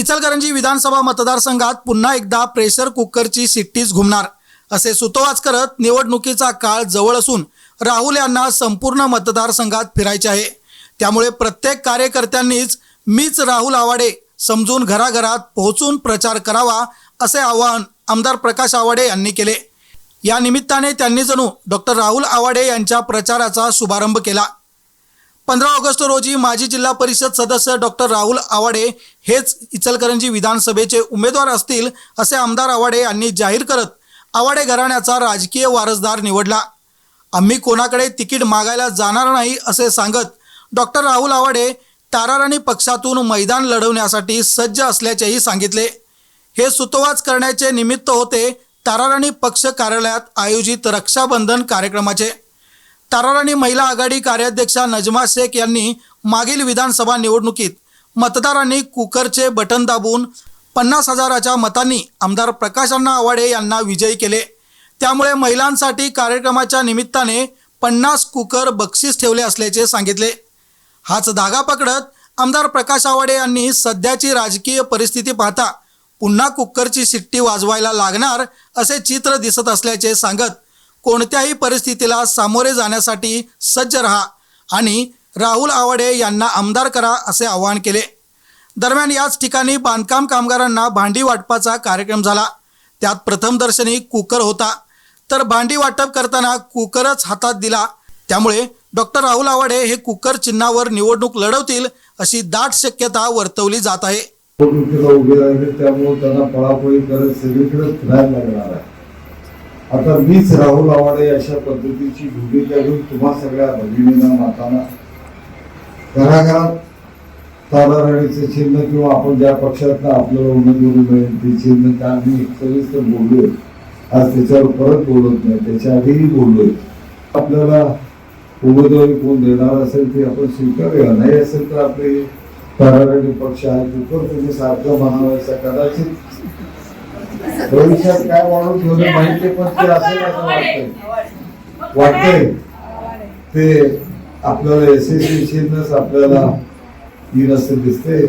इचलकरंजी विधानसभा मतदारसंघात पुन्हा एकदा प्रेशर कुकरची शिट्टीच घुमणार असे सुतोवाच करत निवडणुकीचा काळ जवळ असून राहुल यांना संपूर्ण मतदारसंघात फिरायचे आहे. त्यामुळे प्रत्येक कार्यकर्त्यांनीच मीच राहुल आवाडे समजून घराघरात पोहोचून प्रचार करावा असे आवाहन आमदार प्रकाश आवाडे यांनी केले. या निमित्ताने त्यांनी जणू डॉक्टर राहुल आवाडे यांच्या प्रचाराचा शुभारंभ केला. पंधरा ऑगस्ट रोजी माजी जिल्हा परिषद सदस्य डॉक्टर राहुल आवाडे हेच इचलकरंजी विधानसभेचे उमेदवार असतील असे आमदार आवाडे यांनी जाहीर करत आवाडे घराण्याचा राजकीय वारसदार निवडला. आम्ही कोणाकडे तिकीट मागायला जाणार नाही असे सांगत डॉक्टर राहुल आवाडे ताराराणी पक्षातून मैदान लढवण्यासाठी सज्ज असल्याचेही सांगितले. हे सुतोवाच करण्याचे निमित्त होते ताराराणी पक्ष कार्यालयात आयोजित रक्षाबंधन कार्यक्रमाचे. ताराराणी महिला आघाडी कार्याध्यक्षा नजमा शेख यांनी मागील विधानसभा निवडणुकीत मतदारांनी कुकरचे बटन दाबून पन्नास हजाराच्या मतांनी आमदार प्रकाशांना आवाडे यांना विजयी केले. त्यामुळे महिलांसाठी कार्यक्रमाच्या निमित्ताने पन्नास कुकर बक्षीस ठेवले असल्याचे सांगितले. हाच धागा पकडत आमदार प्रकाश आवाडे यांनी सध्याची राजकीय परिस्थिती पाहता पुन्हा कुकरची शिट्टी वाजवायला लागणार असे चित्र दिसत असल्याचे सांगत कोणत्याही परिस्थितीला सामोरे जाण्यासाठी सज्ज रहा आणि राहुल आवाडे यांना आमदार करा असे आवाहन केले. दरम्यान याच ठिकाणी बांधकाम कामगारांना भांडी वाटपाचा कार्यक्रम झाला. त्यात प्रथमदर्शनी कुकर होता. तर भांडी वाटप करताना कुकरच हातात दिला. त्यामुळे डॉक्टर राहुल आवाडे हे कुकर चिन्हावर निवडणूक लढवतील अशी दाट शक्यता वर्तवली जात आहे. त्यामुळे त्यांना पळापळी करत सगळीकडे फिरायला लागणार आहे. आता मीच राहुल आवाडे अशा पद्धतीची भूमिका घेऊन तुम्हा सगळ्या भगिनींना मातांना घराघरात ताराराणीचं चिन्ह किंवा आपण ज्या पक्षातनं आपल्याला उमेदवारी मिळेल ते चिन्ह त्या मी सविस्तर बोललोय. आज त्याच्यावर परत बोलत नाही त्याच्या आधीही बोललोय. आपल्याला उमेदवारी कोण देणार असेल ते आपण स्वीकारूया. नाही असेल तर आपले ताराराणी पक्ष आहे कुकर तुम्ही सारखं म्हणावायचा कदाचित भविष्यात काय वाढून ठेवलं माहिती पण ते असेल असं वाटतंय. वाटतंय. ते आपल्याला एस एस आपल्याला येईल असं दिसतंय